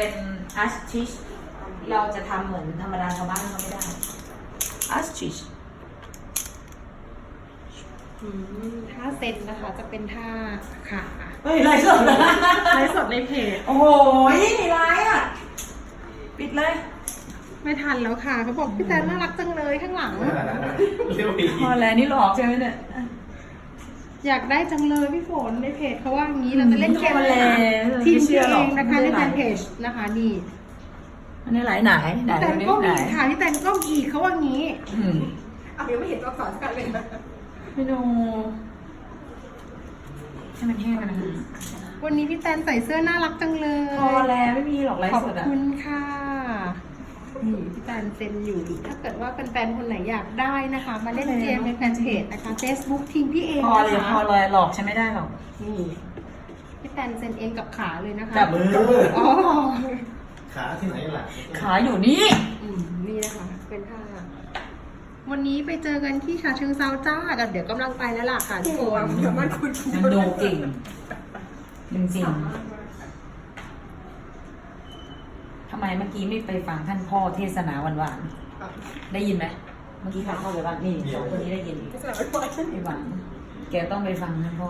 เป็นอัสชิชเราจะทำเหมือนธรรมดาชาวบ้านเขาไม่ได้อัสชิชอืมท่าเซนนะคะจะเป็นท่าขาเฮ้ยไรสดไลฟ์สดในเพจโอ้โหร้ายอะ ปิดเลย ไม่ทันแล้วค่ะเขาบอกพี่แตนน่ารักจังเลยข้างหลังเรียกว่าอีกพอแล้วนี่หลอกใช่ไหมเนี่ย อยากได้จังเลยพี่ฝนในเพจเขาว่างี้เราจะเล่นเกมพอแล้วทีมไม่เชื่พี่อหรเออกงนะคะไม่ในได้แฟนเพจนะคะนี่อันนี้ไหลไหนไหนพี่แตตรนงนี้ก็ไหนมีค่ะพี่แตนก็อีกเขาว่างี้อืมอะยังไม่เห็นตัวสอนกันเลยไม่ดูให้มันแห้งกันนะวันนี้พี่แตนใส่เสื้อน่ารักจังเลยพอแล้วไม่มีหรอกไรขอบสดอะคุณค่ะ นี่พี่แตนเซ็นอยู่ ถ้าเกิดว่าแฟนๆคนไหนอยากได้นะคะ มาเล่นเกมในแฟนเพจนะคะ Facebook ทีมพี่เองพอนะเลยคะพอเลยหลอกใช้ไม่ได้หรอกนี่พี่แตนเซ็นเองกับขาเลยนะคะจับมืออ๋อขาที่ไหนล่ะขาอยู่นี่อืมนี่นะคะ เป็นท่าวันนี้ไปเจอกันที่ชาเชิงเซาจ้ากันเดี๋ยวกำลังไปแล้วล่ะค่ะทุกคนเดี๋ยวมันคุณมันดูเก่งจริงๆ ทำไมเมื่อกี้ไม่ไปฟังท่านพ่อเทศนาหวานๆได้ยินไหมเมื่อกี้ใครเข้าไปบ้างนี่สองคนนี้ได้ยินไอ้หวานแกต้องไปฟังท่านพ่อ